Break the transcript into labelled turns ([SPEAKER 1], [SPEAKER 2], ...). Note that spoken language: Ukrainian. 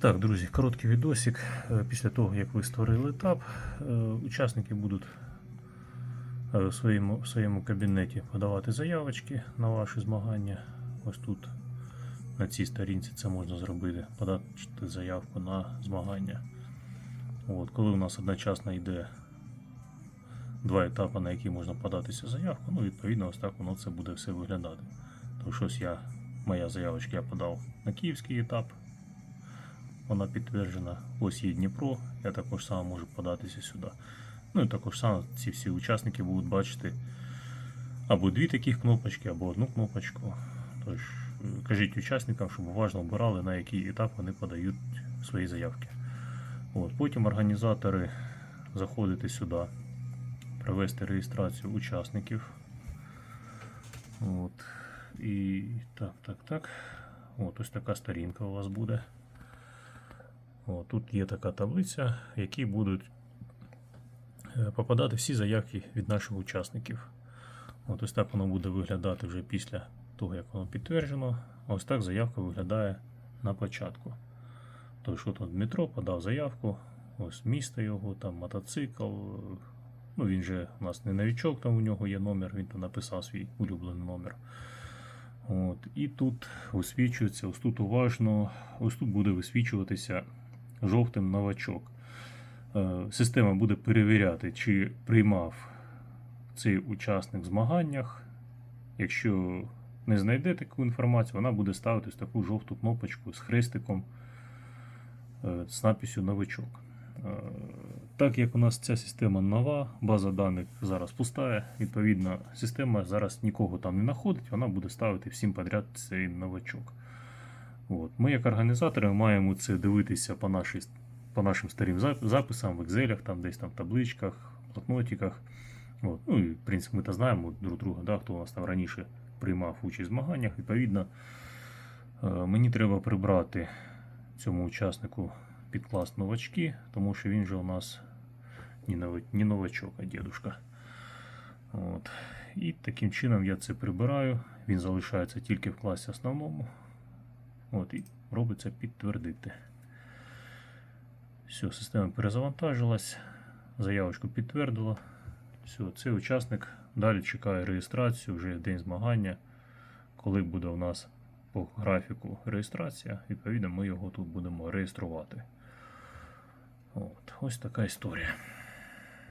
[SPEAKER 1] Так, друзі, короткий відосик. Е, Після того, як ви створили етап, е, учасники будуть е, в своєму, в своєму кабінеті подавати заявочки на ваші змагання. Ось тут на цій сторінці це можна зробити, подати заявку на змагання. От, коли у нас одночасно йде два етапи, на які можна податися заявку, ну відповідно ось так воно це буде все виглядати. Тому що ось я, моя заявочка я подав на київський етап, вона підтверджена. Ось є Дніпро, я також само можу податися сюди. Ну і також само ці всі учасники будуть бачити або дві таких кнопочки, або одну кнопочку. Тож кажіть учасникам, щоб уважно обирали, на який етап вони подають свої заявки. От, потім організатори заходите сюди, провести реєстрацію учасників. От. І так, так, так. От ось така сторінка у вас буде. О, тут є така таблиця, в якій будуть е, попадати всі заявки від наших учасників. От ось так воно буде виглядати вже після того, як воно підтверджено. Ось так заявка виглядає на початку. Тобто, що тут Дмитро подав заявку, ось місто його, там мотоцикл. Ну, він же у нас не новичок, там у нього є номер, він там написав свій улюблений номер. От, і тут висвічується, ось тут уважно, ось тут буде висвічуватися жовтим новачок. Е, Система буде перевіряти, чи приймав цей учасник в змаганнях. Якщо не знайде таку інформацію, вона буде ставитись таку жовту кнопочку з хрестиком е, з надписю новачок. Е, Так як у нас ця система нова, база даних зараз пустая, відповідно, система зараз нікого там не знаходить, вона буде ставити всім подряд цей новачок. От. Ми, як організатори, маємо це дивитися по, нашій, по нашим старим записам в Excel, там, десь там в табличках, блокнотиках. От. Ну і в принципі ми то знаємо друг друга, да, хто у нас там раніше приймав участь в змаганнях. Відповідно, е, мені треба прибрати цьому учаснику підклас новачки, тому що він же у нас не, новачок, а дідушка. От. І таким чином я це прибираю. Він залишається тільки в класі основному. От, і робиться підтвердити. Все, система перезавантажилась, заявочку підтвердила. Все, цей учасник далі чекає реєстрацію, вже день змагання. Коли буде у нас по графіку реєстрація, відповідно, ми його тут будемо реєструвати. От, ось така історія.